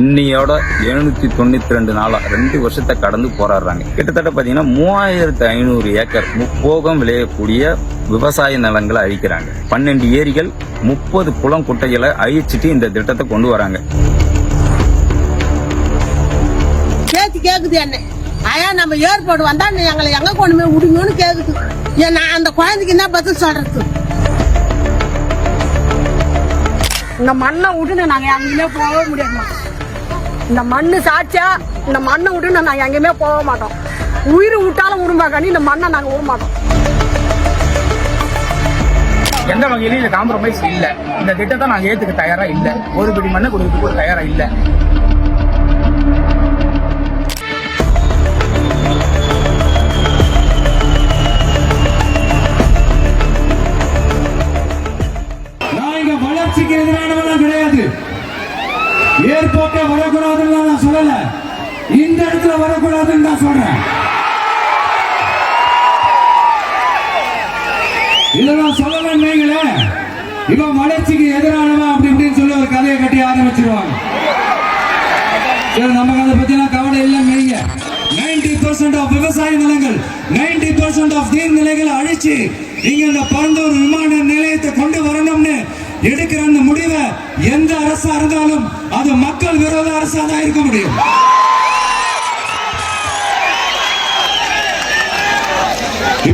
இன்னையோட எழுநூத்தி தொண்ணூத்தி ரெண்டு நாளா ரெண்டு வருஷத்தை கடந்து போராடுறாங்க. கிட்டத்தட்ட பாத்தீங்கன்னா மூவாயிரத்து ஐநூறு ஏக்கர் முப்போகம் விளையக்கூடிய விவசாய நிலங்களை அழிக்கிறாங்க. பன்னெண்டு ஏரிகள் முப்பது குளம் குட்டைகளை அழிச்சிட்டு இந்த திட்டத்தை கொண்டு வராங்க. பேச்சு கேக்குது என்ன? ஐயா நம்ம ஏற்பாடு வந்தா எங்களை எங்க கொண்டு போய் விடுங்கன்னு கேக்குது. ஏன் நான் அந்த குழந்தைக்கு என்ன பதில் சொல்றது? இந்த மண்ணை விட்டு நாங்க எங்கேயுமே போக முடியாதுமா இந்த மண்ணு சாட்சியா இந்த மண்ணை விட்டு நாங்க எங்கேயுமே போக மாட்டோம். உயிர் விட்டாலும் விடுமாக்காண்டி இந்த மண்ணை நாங்க விட மாட்டோம். எந்த வகையிலும் இந்த காம்ப்ரமைஸ் இல்ல. இந்த திட்டத்தை நாங்கள் ஏத்துக்க தயாரா இல்ல. ஒரு பிடி மண்ணை கொடுக்கறதுக்கு தயாராக இல்லை. வரக்கூடாதுன்னு தான் சொல்றேன். இதெல்லாம் நான் நீங்களே இவன் வளர்ச்சிக்கு எதிரானவன் அப்படி இப்படின்னு சொல்லி ஒரு கதையை கட்டி ஆரம்பிச்சிருவாங்க. சரி நமக்கு அதை பத்திலாம் கவலை இல்லைன்னு வைங்க. நைன்டி பர்சன்ட் ஆஃப் விவசாய நிலங்கள் நைன்டி பர்சன்ட் ஆஃப் நீர்நிலைகளை அழிச்சு நீங்க இந்த பரந்தூர் விமான நிலையத்தை கொண்டு வரணும்னு எடுக்கிற அந்த முடிவை எந்த அரசா இருந்தாலும் அது மக்கள் விரோத அரசா தான் இருக்க முடியும்.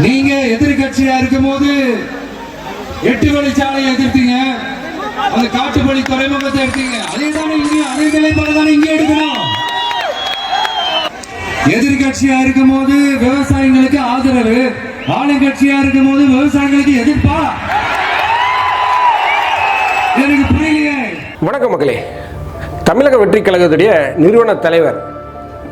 நீங்க எதிர்கட்சியா இருக்கும்போது எட்டு வழிச்சாலையை எதிர்த்தீங்க. அந்த காட்டுப்பள்ளி துறைமுகத்தை எடுத்தீங்க. அதே தானே இங்கேயும் அதே நிலைப்பாடு தானே இங்கே எடுக்கணும். எதிர்கட்சியா இருக்கும்போது விவசாயிகளுக்கு ஆதரவு. ஆளுங்கட்சியா இருக்கும்போது விவசாயிகளுக்கு எதிர்ப்பா? எனக்கு புரியலையே. வணக்கம் மக்களே. தமிழக வெற்றி கழகத்துடைய நிறுவன தலைவர்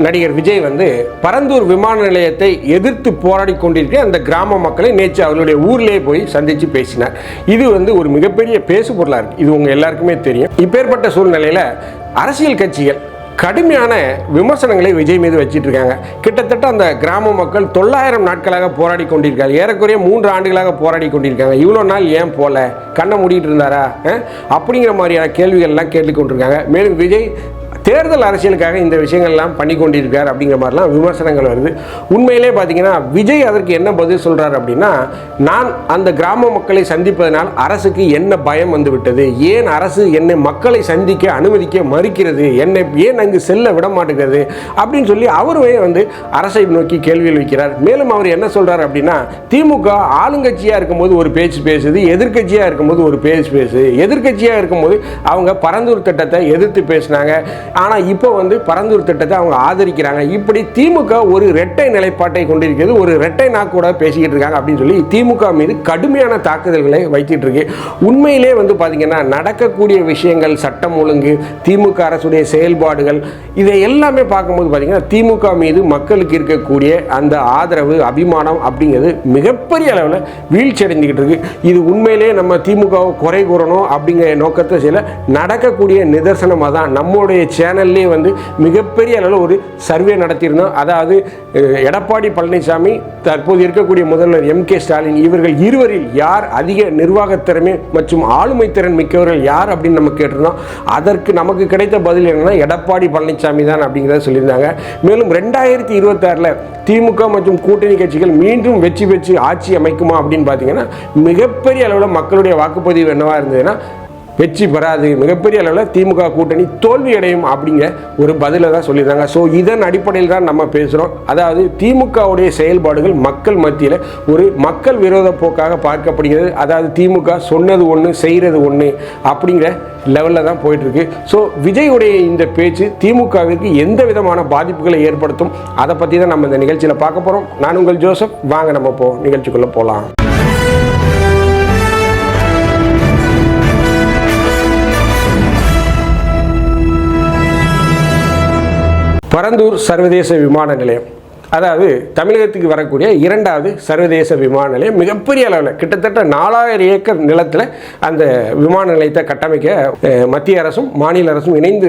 நடிகர் விஜய் வந்து பரந்தூர் விமான நிலையத்தை எதிர்த்து போராடி கொண்டிருக்கிற அந்த கிராம மக்களை நேற்று அவருடைய ஊர்லேயே போய் சந்தித்து பேசினார். இது வந்து ஒரு மிகப்பெரிய பேசு பொருளாக இருக்குது இது உங்கள் எல்லாருக்குமே தெரியும். இப்பேற்பட்ட சூழ்நிலையில் அரசியல் கட்சிகள் கடுமையான விமர்சனங்களை விஜய் மீது வச்சிட்டு இருக்காங்க. கிட்டத்தட்ட அந்த கிராம மக்கள் தொள்ளாயிரம் நாட்களாக போராடி கொண்டிருக்காங்க. ஏறக்குறைய மூன்று ஆண்டுகளாக போராடி கொண்டிருக்காங்க. இவ்வளோ நாள் ஏன் போல? கண்ணை மூடிட்டு இருந்தாரா? அப்படிங்கிற மாதிரியான கேள்விகள்லாம் கேட்டுக்கொண்டிருக்காங்க. மேலும் விஜய் தேர்தல் அரசியலுக்காக இந்த விஷயங்கள்லாம் பண்ணி கொண்டிருக்கார் அப்படிங்கிற மாதிரிலாம் விமர்சனங்கள் வருது. உண்மையிலே பார்த்தீங்கன்னா விஜய் அதற்கு என்ன பதில் சொல்கிறார் அப்படின்னா நான் அந்த கிராம மக்களை சந்திப்பதனால் அரசுக்கு என்ன பயம் வந்து விட்டது? ஏன் அரசு என்னை மக்களை சந்திக்க அனுமதிக்க மறுக்கிறது? என்னை ஏன் அங்கு செல்ல விட மாட்டேங்கிறது? அப்படின்னு சொல்லி அவருமே வந்து அரசை நோக்கி கேள்விகள் வைக்கிறார். மேலும் அவர் என்ன சொல்கிறார் அப்படின்னா திமுக ஆளுங்கட்சியாக இருக்கும்போது ஒரு பேச்சு பேசுது எதிர்க்கட்சியாக இருக்கும்போது ஒரு பேச்சு பேசுது எதிர்க்கட்சியாக இருக்கும்போது அவங்க பரந்தூர் திட்டத்தை எதிர்த்து பேசினாங்க. ஆனால் இப்போ வந்து பரந்தூர் திட்டத்தை அவங்க ஆதரிக்கிறாங்க. இப்படி திமுக ஒரு இரட்டை நிலைப்பாட்டை கொண்டிருக்கிறது ஒரு இரட்டை நாக்கூட பேசிக்கிட்டு இருக்காங்க அப்படின்னு சொல்லி திமுக மீது கடுமையான தாக்குதல்களை வைத்துட்டு இருக்கு. உண்மையிலே வந்து பார்த்தீங்கன்னா நடக்கக்கூடிய விஷயங்கள் சட்டம் ஒழுங்கு திமுக அரசுடைய செயல்பாடுகள் இதை எல்லாமே பார்க்கும்போது பார்த்தீங்கன்னா திமுக மீது மக்களுக்கு இருக்கக்கூடிய அந்த ஆதரவு அபிமானம் அப்படிங்கிறது மிகப்பெரிய அளவில் வீழ்ச்சி அடைஞ்சுக்கிட்டு இருக்கு. இது உண்மையிலேயே நம்ம திமுகவை குறை கூறணும் அப்படிங்கிற நோக்கத்தை சில நடக்கக்கூடிய நிதர்சனமாக தான் நம்முடைய சே சேனல்லே வந்து மிகப்பெரிய அளவில் ஒரு சர்வே நடத்தியிருந்தோம். அதாவது எடப்பாடி பழனிசாமி தற்போது இருக்கக்கூடிய முதல்வர் எம் கே ஸ்டாலின் இவர்கள் இருவரில் யார் அதிக நிர்வாகத் திறமை மற்றும் ஆளுமை திறன் மிக்கவர்கள் யார் அப்படின்னு நம்ம கேட்டிருந்தோம். அதற்கு நமக்கு கிடைத்த பதில் என்னென்னா எடப்பாடி பழனிசாமி தான் அப்படிங்கிறத சொல்லியிருந்தாங்க. மேலும் ரெண்டாயிரத்தி இருபத்தாறில் திமுக மற்றும் கூட்டணி கட்சிகள் மீண்டும் வெற்றி பெற்று ஆட்சி அமைக்குமா அப்படின்னு பார்த்தீங்கன்னா மிகப்பெரிய அளவில் மக்களுடைய வாக்குப்பதிவு என்னவா இருந்ததுன்னா வெற்றி பெறாது. மிகப்பெரிய அளவில் திமுக கூட்டணி தோல்வி அடையும் அப்படிங்கிற ஒரு பதிலை தான் சொல்லியிருந்தாங்க ஸோ இதன் அடிப்படையில் தான் நம்ம பேசுகிறோம் அதாவது திமுகவுடைய செயல்பாடுகள் மக்கள் மத்தியில் ஒரு மக்கள் விரோத போக்காக பார்க்கப்படுகிறது. அதாவது திமுக சொன்னது ஒன்று செய்கிறது ஒன்று அப்படிங்கிற லெவலில் தான் போயிட்டுருக்கு. ஸோ விஜயுடைய இந்த பேச்சு திமுகவிற்கு எந்த விதமான பாதிப்புகளை ஏற்படுத்தும்? அதை பற்றி தான் நம்ம இந்த நிகழ்ச்சியில் பார்க்க போகிறோம் நான் உங்கள் ஜோசப். வாங்க நம்ம போ நிகழ்ச்சிக்குள்ளே போகலாம் பரந்தூர் சர்வதேச விமான நிலையம். அதாவது தமிழகத்துக்கு வரக்கூடிய இரண்டாவது சர்வதேச விமான நிலையம். மிகப்பெரிய அளவில் கிட்டத்தட்ட நாலாயிரம் ஏக்கர் நிலத்தில் அந்த விமான நிலையத்தை கட்டமைக்க மத்திய அரசும் மாநில அரசும் இணைந்து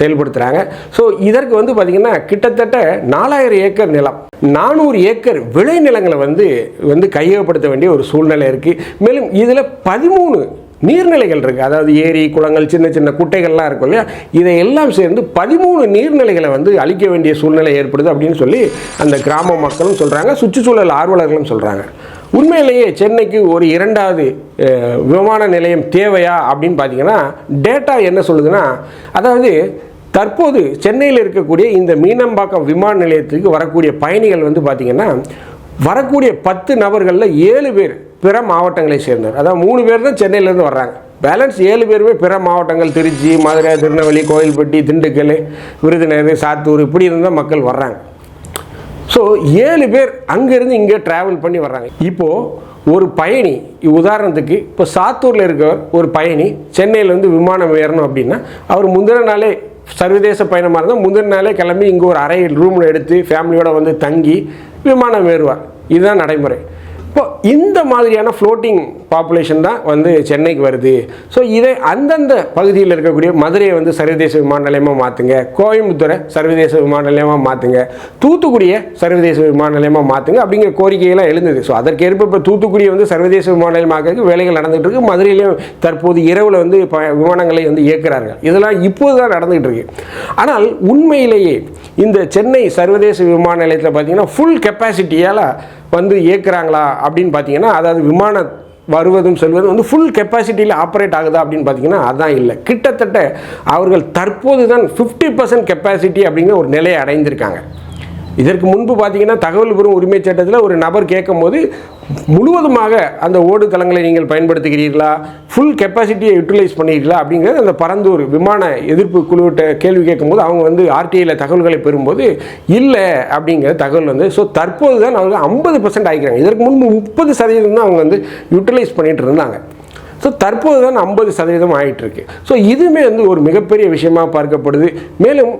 செயல்படுத்துகிறாங்க ஸோ இதற்கு வந்து பார்த்திங்கன்னா கிட்டத்தட்ட நாலாயிரம் ஏக்கர் நிலம் நானூறு ஏக்கர் விளைநிலங்களை வந்து வந்து கையகப்படுத்த வேண்டிய ஒரு சூழ்நிலை இருக்குது மேலும் இதில் பதிமூணு நீர்நிலைகள் இருக்குது அதாவது ஏரி குளங்கள் சின்ன சின்ன குட்டைகள்லாம் இருக்கும் இல்லையா? இதையெல்லாம் சேர்ந்து பதிமூணு நீர்நிலைகளை வந்து அழிக்க வேண்டிய சூழ்நிலை ஏற்படுது அப்படின்னு சொல்லி அந்த கிராம மக்களும் சொல்கிறாங்க சுற்றுச்சூழல் ஆர்வலர்களும் சொல்கிறாங்க உண்மையிலேயே சென்னைக்கு ஒரு இரண்டாவது விமான நிலையம் தேவையா அப்படின்னு பார்த்தீங்கன்னா டேட்டா என்ன சொல்லுதுன்னா அதாவது தற்போது சென்னையில் இருக்கக்கூடிய இந்த மீனம்பாக்கம் விமான நிலையத்துக்கு வரக்கூடிய பயணிகள் வந்து பார்த்திங்கன்னா வரக்கூடிய பத்து நபர்களில் ஏழு பேர் பிற மாவட்டங்களை சேர்ந்தவர். அதாவது மூணு பேர் தான் சென்னையிலேருந்து வர்றாங்க. பேலன்ஸ் ஏழு பேருமே பிற மாவட்டங்கள் திருச்சி மதுரை திருநெல்வேலி கோயில்பட்டி திண்டுக்கல் விருதுநகர் சாத்தூர் இப்படி இருந்தால் மக்கள் வர்றாங்க. ஸோ ஏழு பேர் அங்கேருந்து இங்கே ட்ராவல் பண்ணி வர்றாங்க. இப்போது ஒரு பயணி உதாரணத்துக்கு இப்போ சாத்தூரில் இருக்கிற ஒரு பயணி சென்னையிலேருந்து விமானம் ஏறணும் அப்படின்னா அவர் முந்தின நாளே சர்வதேச பயணமாக இருந்தால் முந்தின நாளே கிளம்பி இங்கே ஒரு அறை ரூமில் எடுத்து ஃபேமிலியோடு வந்து தங்கி விமானம் ஏறுவார். இதுதான் நடைமுறை. இப்போ இந்த மாதிரியான ஃப்ளோட்டிங் பாப்புலேஷன் தான் வந்து சென்னைக்கு வருது. ஸோ இதை அந்தந்த பகுதியில் இருக்கக்கூடிய மதுரையை வந்து சர்வதேச விமான நிலையமாக மாற்றுங்க கோயம்புத்தூரை சர்வதேச விமான நிலையமாக மாற்றுங்க தூத்துக்குடியை சர்வதேச விமான நிலையமாக மாற்றுங்க அப்படிங்கிற கோரிக்கையெல்லாம் எழுந்தது. ஸோ அதற்கேற்ப இப்போ தூத்துக்குடியை வந்து சர்வதேச விமான நிலையமாக்கிறதுக்கு வேலைகள் நடந்துகிட்டு இருக்கு. மதுரையிலையும் தற்போது இரவில் வந்து ப விமானங்களை வந்து இயக்குறார்கள். இதெல்லாம் இப்போது தான் நடந்துகிட்டு இருக்கு. ஆனால் உண்மையிலேயே இந்த சென்னை சர்வதேச விமான நிலையத்தில் பார்த்தீங்கன்னா ஃபுல் கெப்பாசிட்டியால் வந்து இயக்குறாங்களா அப்படின்னு பார்த்தீங்கன்னா அதாவது விமான வருவதும் செல்வதும் வந்து ஃபுல் கெப்பாசிட்டியில் ஆப்ரேட் ஆகுதா அப்படின்னு பார்த்தீங்கன்னா அதான் இல்லை. கிட்டத்தட்ட அவர்கள் தற்போது தான் ஃபிஃப்டி பர்சன்ட் கெப்பாசிட்டி அப்படிங்கிற ஒரு நிலையை அடைந்திருக்காங்க. இதற்கு முன்பு பார்த்தீங்கன்னா தகவல் பெறும் உரிமை சட்டத்தில் ஒரு நபர் கேட்கும்போது முழுவதுமாக அந்த ஓடு தளங்களை நீங்கள் பயன்படுத்துகிறீர்களா? ஃபுல் கெப்பாசிட்டியை யூட்டிலைஸ் பண்ணிக்கலாம் அப்படிங்கிறது அந்த பரந்தூர் விமான எதிர்ப்பு குழுவிட்ட கேள்வி கேட்கும்போது அவங்க வந்து ஆர்டிஐயில் தகவல்களை பெறும்போது இல்லை அப்படிங்கிற தகவல் வந்து ஸோ தற்போது தான் அவங்க ஐம்பது பர்சன்ட் ஆகிக்கிறாங்க. இதற்கு முன்பு முப்பது சதவீதம் தான் அவங்க வந்து யூட்டிலைஸ் பண்ணிகிட்டு இருந்தாங்க. ஸோ தற்போது தான் ஐம்பது சதவீதம் ஆகிட்டுருக்கு ஸோ இதுவுமே வந்து ஒரு மிகப்பெரிய விஷயமாக பார்க்கப்படுது. மேலும்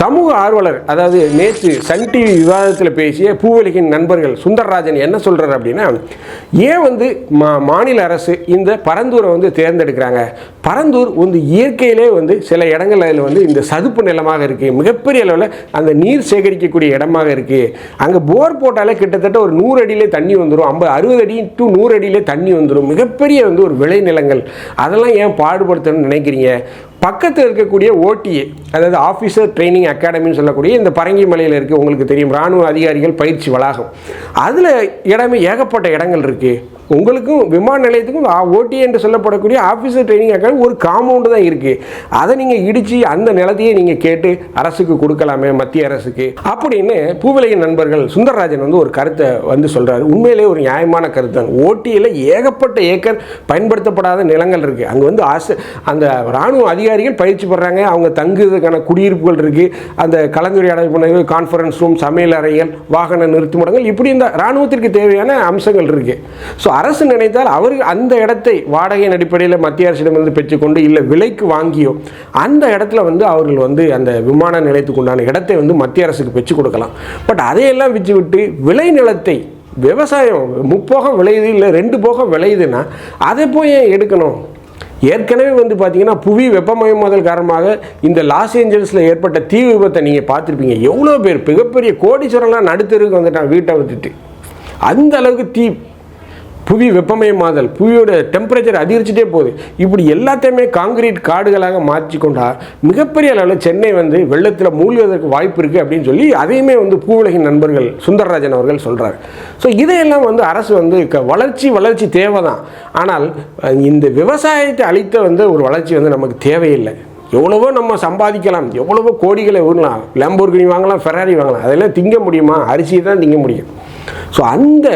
சமூக ஆர்வலர் அதாவது நேற்று சன் டிவி விவாதத்தில் பேசிய பூவலிகின் நண்பர்கள் சுந்தரராஜன் என்ன சொல்கிறார் அப்படின்னா ஏன் வந்து மா மாநில அரசு இந்த பரந்தூரை வந்து தேர்ந்தெடுக்கிறாங்க? பரந்தூர் வந்து இயற்கையிலே வந்து சில இடங்கள் அதில் வந்து இந்த சதுப்பு நிலமாக இருக்குது மிகப்பெரிய அளவில் அந்த நீர் சேகரிக்கக்கூடிய இடமாக இருக்குது அங்கே போர் போட்டாலே கிட்டத்தட்ட ஒரு நூறு அடியிலே தண்ணி வந்துடும் ஐம்பது அறுபது அடி டு நூறு அடியிலே தண்ணி வந்துடும் மிகப்பெரிய வந்து ஒரு விளைநிலங்கள். அதெல்லாம் ஏன் பாடுபடுத்தணும்னு நினைக்கிறீங்க? பக்கத்தில் இருக்கக்கூடிய ஓடிஏ அதாவது ஆஃபீஸர் ட்ரைனிங் அகாடமின்னு சொல்லக்கூடிய இந்த பரங்கிமலையில் இருக்குது உங்களுக்கு தெரியும். இராணுவ அதிகாரிகள் பயிற்சி வளாகம். அதில் இடமே ஏகப்பட்ட இடங்கள் இருக்குது உங்களுக்கும் விமான நிலையத்துக்கும் ஓடி என்று சொல்லப்படக்கூடிய ஆஃபீஸர் ட்ரைனிங் அகாடமி ஒரு காம்பவுண்டு தான் இருக்குது அதை நீங்கள் இடித்து அந்த நிலத்தையே நீங்கள் கேட்டு அரசுக்கு கொடுக்கலாமே மத்திய அரசுக்கு. அப்படின்னு பூவிலையின் நண்பர்கள் சுந்தரராஜன் வந்து ஒரு கருத்தை வந்து சொல்கிறாரு உண்மையிலே ஒரு நியாயமான கருத்து தான். ஓட்டியில் ஏகப்பட்ட ஏக்கர் பயன்படுத்தப்படாத நிலங்கள் இருக்குது அங்கே வந்து ஆசை அந்த இராணுவ அதிகாரிகள் பயிற்சி பெறாங்க அவங்க தங்குறதுக்கான குடியிருப்புகள் இருக்குது அந்த கலந்துரையாடல் பண்ண கான்ஃபரன்ஸ் ரூம் சமையல் அறைகள் வாகன நிறுத்துமிடங்கள் இப்படி இந்த இராணுவத்திற்கு தேவையான அம்சங்கள் இருக்குது ஸோ அரசு நினைத்தால் அவர் அந்த இடத்தை வாடகையின் அடிப்படையில் மத்திய அரசிடமிருந்து பெற்றுக்கொண்டு இல்லை விலைக்கு வாங்கியோ அந்த இடத்துல வந்து அவர்கள் வந்து அந்த விமான நிலையத்துக்கு உண்டான இடத்தை வந்து மத்திய அரசுக்கு பெற்று கொடுக்கலாம். பட் அதையெல்லாம் விற்று விட்டு விளை நிலத்தை விவசாயம் முப்போகம் விளையுது இல்லை ரெண்டு போகம் விளையுதுன்னா அதை போய் ஏன் எடுக்கணும்? ஏற்கனவே வந்து பார்த்தீங்கன்னா புவி வெப்பமயமாதல் காரணமாக இந்த லாஸ் ஏஞ்சல்ஸில் ஏற்பட்ட தீ விபத்தை நீங்கள் பார்த்துருப்பீங்க. எவ்வளோ பேர் மிகப்பெரிய கோடீஸ்வரம்லாம் நடுத்தருக்கு வந்துட்டான் வீட்டை விட்டுட்டு. அந்த அளவுக்கு தீ புவி வெப்பமயமாதல் புவியோட டெம்பரேச்சர் அதிகரிச்சுட்டே போகுது. இப்படி எல்லாத்தையுமே காங்கிரீட் காடுகளாக மாற்றி கொண்டா மிகப்பெரிய அளவில் சென்னை வந்து வெள்ளத்தில் மூழ்குவதற்கு வாய்ப்பு இருக்குது அப்படின்னு சொல்லி அதையுமே வந்து பூவுலகின் நண்பர்கள் சுந்தரராஜன் அவர்கள் சொல்கிறார் ஸோ இதையெல்லாம் வந்து அரசு வந்து க- வளர்ச்சி வளர்ச்சி தேவை தான் ஆனால் இந்த விவசாயத்தை அளித்த வந்து ஒரு வளர்ச்சி வந்து நமக்கு தேவையில்லை. எவ்வளவோ நம்ம சம்பாதிக்கலாம் எவ்வளவோ கோடிகளை உருளலாம் லேம்போர்கினி வாங்கலாம் ஃபெராரி வாங்கலாம். அதெல்லாம் திங்க முடியுமா? அரிசியை தான் திங்க முடியும். ஸோ அந்த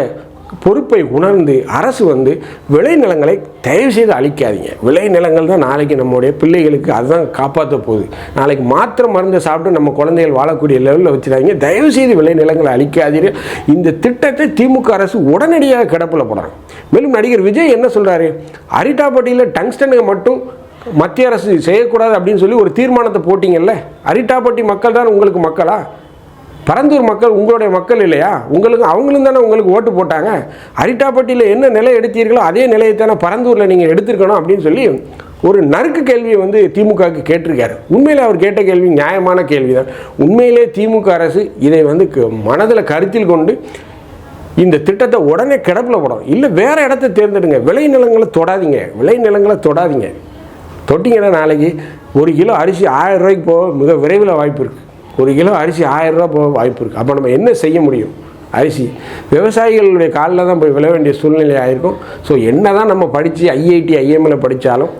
பொறுப்பை உணர்ந்து அரசு வந்து விளைநிலங்களை தயவு செய்து அழிக்காதீங்க. விளைநிலங்கள் தான் நாளைக்கு நம்முடைய பிள்ளைகளுக்கு அதுதான் காப்பாற்ற போகுது. நாளைக்கு மாத்திரை மருந்தை சாப்பிட்டு நம்ம குழந்தைகள் வாழக்கூடிய லெவலில் வச்சுடாதீங்க. தயவு செய்து விளைநிலங்களை அழிக்காதீங்க. இந்த திட்டத்தை திமுக அரசு உடனடியாக கிடப்பில் போடுறாங்க மேலும் நடிகர் விஜய் என்ன சொல்கிறாரு அரிட்டாப்பட்டியில் டங்ஸ்டனுக்கு மட்டும் மத்திய அரசு செய்யக்கூடாது அப்படின்னு சொல்லி ஒரு தீர்மானத்தை போட்டிங்கல்ல? அரிட்டாப்பட்டி மக்கள் தான் உங்களுக்கு மக்களா? பரந்தூர் மக்கள் உங்களுடைய மக்கள் இல்லையா? உங்களுக்கு அவங்களும் தானே உங்களுக்கு ஓட்டு போட்டாங்க. அரிட்டாப்பட்டியில் என்ன நிலை எடுத்தீர்களோ அதே நிலையை தானே பரந்தூரில் நீங்கள் எடுத்திருக்கணும் அப்படின்னு சொல்லி ஒரு நறுக்கு கேள்வியை வந்து திமுகவுக்கு கேட்டிருக்காரு. உண்மையில் அவர் கேட்ட கேள்வி நியாயமான கேள்வி தான் உண்மையிலே திமுக அரசு இதை வந்து மனதில் கருத்தில் கொண்டு இந்த திட்டத்தை உடனே கிடப்பில் போடும் இல்லை வேறு இடத்த தேர்ந்தெடுங்க. விளைநிலங்களை தொடாதீங்க. விளைநிலங்களை தொடாதீங்க. தொட்டிங்கன்னா நாளைக்கு ஒரு கிலோ அரிசி ஆயிரம் ரூபாய்க்கு போக மிக விரைவில் வாய்ப்பு இருக்குது ஒரு கிலோ அரிசி ஆயிரரூபா போக வாய்ப்பு இருக்குது அப்போ நம்ம என்ன செய்ய முடியும்? அரிசி. விவசாயிகளுடைய காலில் தான் போய் விழ வேண்டிய சூழ்நிலை ஆகிருக்கும் ஸோ என்ன தான் நம்ம படித்து ஐஐடி ஐஎம்எல் படித்தாலும்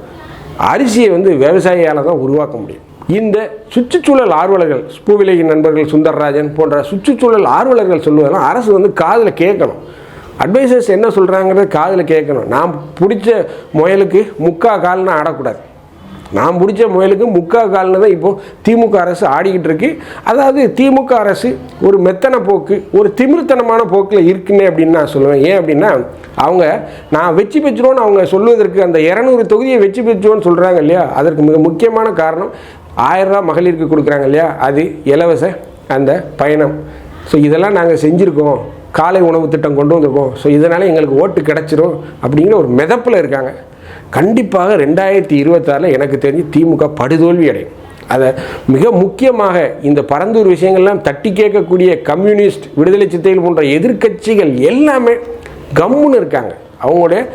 அரிசியை வந்து விவசாயியால் தான் உருவாக்க முடியும். இந்த சுற்றுச்சூழல் ஆர்வலர்கள் பூவிலகி நண்பர்கள் சுந்தரராஜன் போன்ற சுற்றுச்சூழல் ஆர்வலர்கள் சொல்லுவதெல்லாம் அரசு வந்து காதில் கேட்கணும். அட்வைசர்ஸ் என்ன சொல்கிறாங்கிறத காதில் கேட்கணும். நான் பிடிச்ச முயலுக்கு முக்கா கால்னால் ஆடக்கூடாது. நான் பிடிச்ச முயலுக்கு முக்கா கால்னு தான் இப்போது திமுக அரசு ஆடிக்கிட்டு இருக்கு. அதாவது திமுக அரசு ஒரு மெத்தன போக்கு ஒரு திமிர்த்தனமான போக்கில் இருக்குன்னு அப்படின்னு நான் சொல்லுவேன். ஏன் அப்படின்னா அவங்க நான் வெற்றி பெற்றோன்னு அவங்க சொல்வதற்கு அந்த இரநூறு தொகுதியை வெற்றி பெற்றோன்னு சொல்கிறாங்க இல்லையா? அதற்கு மிக முக்கியமான காரணம் ஆயிரம் மகளிருக்கு கொடுக்குறாங்க இல்லையா? அது இலவச அந்த பயணம். ஸோ இதெல்லாம் நாங்கள் செஞ்சுருக்கோம். காலை உணவு திட்டம் கொண்டு வந்திருக்கோம். ஸோ இதனால் எங்களுக்கு ஓட்டு கிடச்சிரும் அப்படிங்கிற ஒரு மிதப்பில் இருக்காங்க. கண்டிப்பாக ரெண்டாயிரத்தி இருபத்தாறில் எனக்கு தெரிஞ்சு திமுக படுதோல்வி அடையும். அதை மிக முக்கியமாக இந்த பரந்தூர் விஷயங்கள்லாம் தட்டி கேட்கக்கூடிய கம்யூனிஸ்ட் விடுதலை சித்தைகள் போன்ற எதிர்க்கட்சிகள் எல்லாமே கம்முன்னு இருக்காங்க. அவங்களுடைய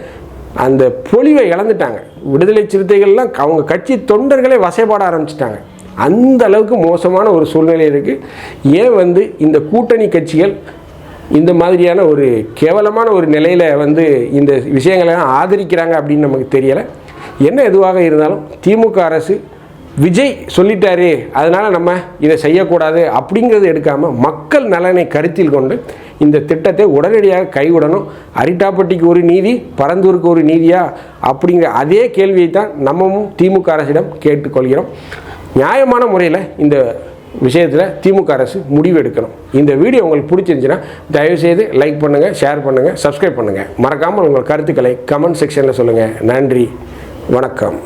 அந்த பொலிவை இழந்துட்டாங்க. விடுதலை சிறுத்தைகள்லாம் அவங்க கட்சி தொண்டர்களே வசைப்பாட ஆரம்பிச்சிட்டாங்க. அந்த அளவுக்கு மோசமான ஒரு சூழ்நிலை இருக்குது ஏன் வந்து இந்த கூட்டணி கட்சிகள் இந்த மாதிரியான ஒரு கேவலமான ஒரு நிலையில் வந்து இந்த விஷயங்களை எல்லாம் ஆதரிக்கிறாங்க அப்படின்னு நமக்கு தெரியலை. என்ன எதுவாக இருந்தாலும் திமுக அரசு விஜய் சொல்லிட்டாரு அதனால் நம்ம இதை செய்யக்கூடாது அப்படிங்கிறது எடுக்காமல் மக்கள் நலனை கருத்தில் கொண்டு இந்த திட்டத்தை உடனடியாக கைவிடணும். அரிட்டாப்பட்டிக்கு ஒரு நீதி பரந்தூருக்கு ஒரு நீதியா அப்படிங்கிற அதே கேள்வியை தான் நம்மவும் திமுக அரசிடம் கேட்டுக்கொள்கிறோம். நியாயமான முறையில் இந்த விஷயத்தில் திமுக அரசு முடிவு எடுக்கணும் இந்த வீடியோ உங்களுக்கு பிடிச்சிருந்துச்சுன்னா தயவுசெய்து லைக் பண்ணுங்கள் ஷேர் பண்ணுங்கள் சப்ஸ்கிரைப் பண்ணுங்கள் மறக்காமல் உங்கள் கருத்துக்களை கமெண்ட் செக்ஷனில் சொல்லுங்கள் நன்றி வணக்கம்.